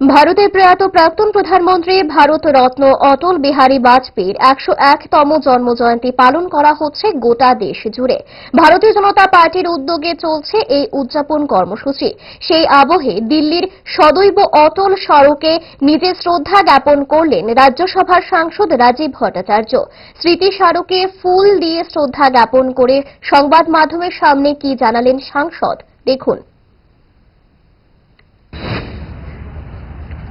ভারতের প্রয়াত প্রাক্তন প্রধানমন্ত্রী ভারত রত্ন অটল বিহারী বাজপেয়ীর একশো একতম জন্মজয়ন্তী পালন করা হচ্ছে গোটা দেশ জুড়ে। ভারতীয় জনতা পার্টির উদ্যোগে চলছে এই উদযাপন কর্মসূচি। সেই আবহে দিল্লির সদৈব অটল সড়কে নিজের শ্রদ্ধা জ্ঞাপন করলেন রাজ্যসভার সাংসদ রাজীব ভট্টাচার্য। স্মৃতি স্মারকে ফুল দিয়ে শ্রদ্ধা জ্ঞাপন করে সংবাদ মাধ্যমের সামনে কি জানালেন সাংসদ? দেখুন।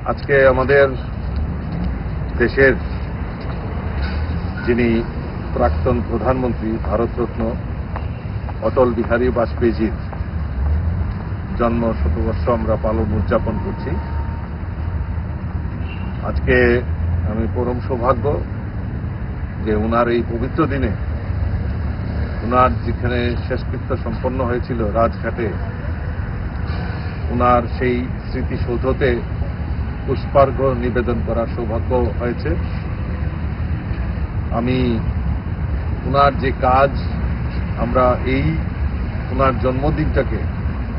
আজকে আমাদের দেশের যিনি প্রাক্তন প্রধানমন্ত্রী ভারতরত্ন অটল বিহারী বাজপেয়ীজির জন্ম শতবর্ষ আমরা পালন উদযাপন করছি। আজকে আমি পরম সৌভাগ্য যে ওনার এই পবিত্র দিনে ওনার যেখানে শেষকৃত্য সম্পন্ন হয়েছিল রাজঘাটে ওনার সেই স্মৃতিসৌধতে পুষ্পার্ঘ নিবেদন করার সৌভাগ্য হয়েছে। আমি ওনার যে কাজ, আমরা এই ওনার জন্মদিনটাকে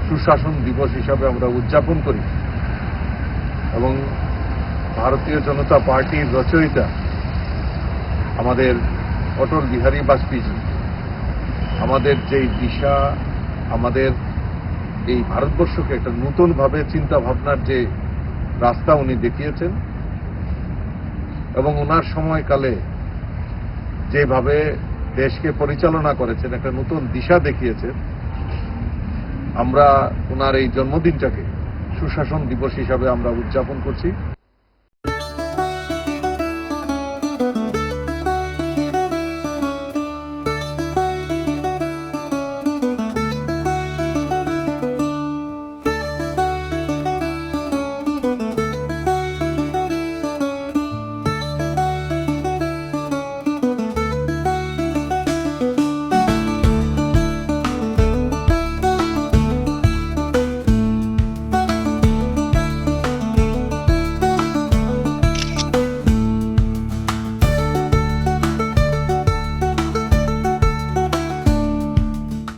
সুশাসন দিবস হিসাবে আমরা উদযাপন করি এবং ভারতীয় জনতা পার্টির রচয়িতা আমাদের অটল বিহারী বাজপেয়ীজি, আমাদের যেই দিশা, আমাদের এই ভারতবর্ষকে একটা নতুনভাবে চিন্তা ভাবনার যে রাস্তা উনি দেখিয়েছেন। এবং ওনার সময়কালে যেভাবে দেশকে পরিচালনা করেছেন, একটা নতুন দিশা দেখিয়েছেন, আমরা ওনার এই জন্মদিনটাকে সুশাসন দিবস হিসাবে আমরা উদযাপন করছি।